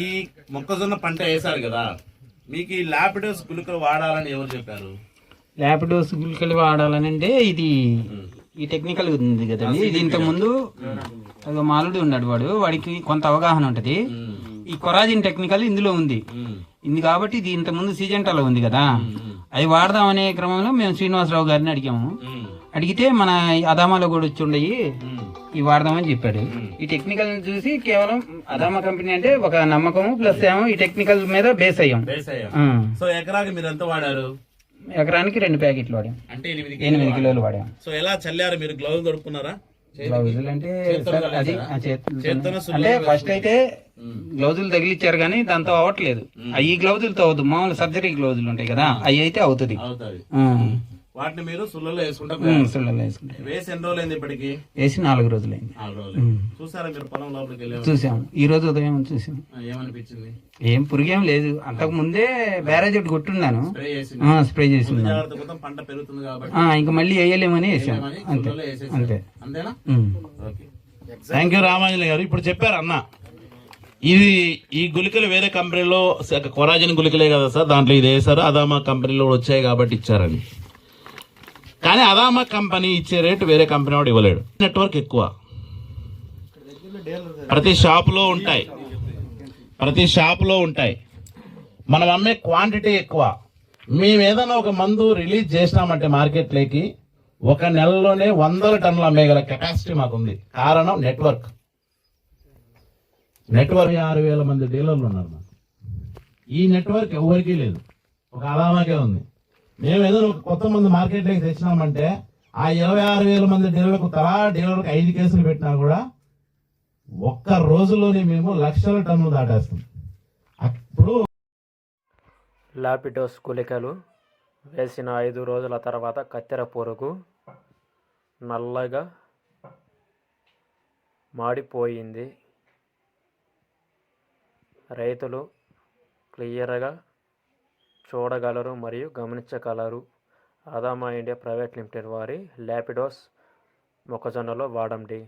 ఈ మొక్కజొన్న పంట వేశారు కదా మీకు ఈ ల్యాపిడోస్ గుళికలు వాడాలని ఎవరు చెప్పారు? ల్యాపిడోస్ గుళికలు వాడాలని అంటే ఇది ఈ టెక్నికల్ ఉంది కదండి. ఇది ఇంత ముందు మాలుడు ఉన్నాడు వాడు వాడికి కొంత అవగాహన ఉంటది. ఈ కొరాజిన్ టెక్నికల్ ఇందులో ఉంది. ఇది కాబట్టి ఇది ఇంత ముందు సీజెంటాలో ఉంది కదా. అది వాడదాం అనే క్రమంలో మేము శ్రీనివాసరావు గారిని అడిగాము. అడిగితే మన అదామాలో కూడా వచ్చి ఉండయి ఇవి వాడదామని చెప్పాడు. ఈ టెక్నికల్ చూసి కేవలం అదామా కంపెనీ అంటే ఒక నమ్మకం ప్లస్ ఏమో ఈ టెక్నికల్ మీద బేస్ అయ్యాం. సో ఎకరాకి మీరు ఎంత వాడారు? ఎకరానికి రెండు ప్యాకెట్లు వాడాం. అంటే ఎనిమిది ఎనిమిది కిలోలు వాడాం. సో ఎలా చల్లారు? మీరు గ్లౌజ్ దొరుకుతున్నారా గ్లౌజులు అంటే అది ఫస్ట్ అయితే గ్లౌజులు తగిలిచ్చారు కానీ దాంతో అవ్వట్లేదు. అవి గ్లౌజులతో అవుతుంది మామూలు సర్జరీ గ్లౌజులు ఉంటాయి కదా అవి అయితే అవుతుంది. వాటిని మీరు సుల్లలో వేసుకుంటా ఉమ్, సుళ్ళలో వేసుకుంటాం వేసి ఎన్ని రోజులు అయింది ఇప్పటికి? వేసి నాలుగు రోజులైంది. నాలుగు రోజులు. చూసారా మీరు పొలం లోపలికి వెళ్ళి చూసాం ఈ రోజు ఉదయం చూసాం ఏమనిపించింది? ఏం పురుగేం లేదు. అంతకు ముందే బ్యారేజ్ ఒకటి కొట్టున్నాను స్ప్రే చేసి చేసింది. పంట పెరుగుతుంది కాబట్టి ఇంకా మళ్ళీ వేయలేమని వేసాం అని అంతే. అంతే. అంతేనా? థ్యాంక్ యూ రామాంజలి గారు. ఇప్పుడు చెప్పారు అన్న. ఇది ఈ గుళికలు వేరే కంపెనీలో కొరాజిన్ గుళికలే కదా సార్? దాంట్లో ఇది వేసారు అదామా కంపెనీలో వచ్చాయి కాబట్టి ఇచ్చారని. కానీ అదామా కంపెనీ ఇచ్చే రేటు వేరే కంపెనీ వాడు ఇవ్వలేడు. నెట్వర్క్ ఎక్కువ. ప్రతి షాపులో ఉంటాయి. ప్రతి షాపులో ఉంటాయి. మనం అమ్మే క్వాంటిటీ ఎక్కువ. మేము ఏదైనా ఒక మందు రిలీజ్ చేసినామంటే మార్కెట్లోకి ఒక నెలలోనే వందల టన్నులు అమ్మేగల కెపాసిటీ మాకుంది. కారణం నెట్వర్క్ నెట్వర్క్ ఆరు వేల మంది డీలర్లు ఉన్నారు మాకు. ఈ నెట్వర్క్ ఎవరికీ లేదు. ఒక అలామాకే ఉంది. మేము ఏదో కొత్త మంది మార్కెట్లోకి తెచ్చినామంటే ఆ ఇరవై ఆరు వేల మంది డీలర్లకు తలా డీలర్లకు ఐదు కేసులు పెట్టినా కూడా ఒక్క రోజులోనే మేము లక్షల టన్నులు దాటేస్తాం. అప్పుడు లాపిడోస్ కులికలు వేసిన ఐదు రోజుల తర్వాత కత్తెర పొరుగు నల్లగా మాడిపోయింది. రైతులు క్లియర్గా చూడగలరు మరియు గమనించగలరు. ఆదామా ఇండియా ప్రైవేట్ లిమిటెడ్ వారి ల్యాపిడోస్ మొక్కజొన్నలో వాడండి.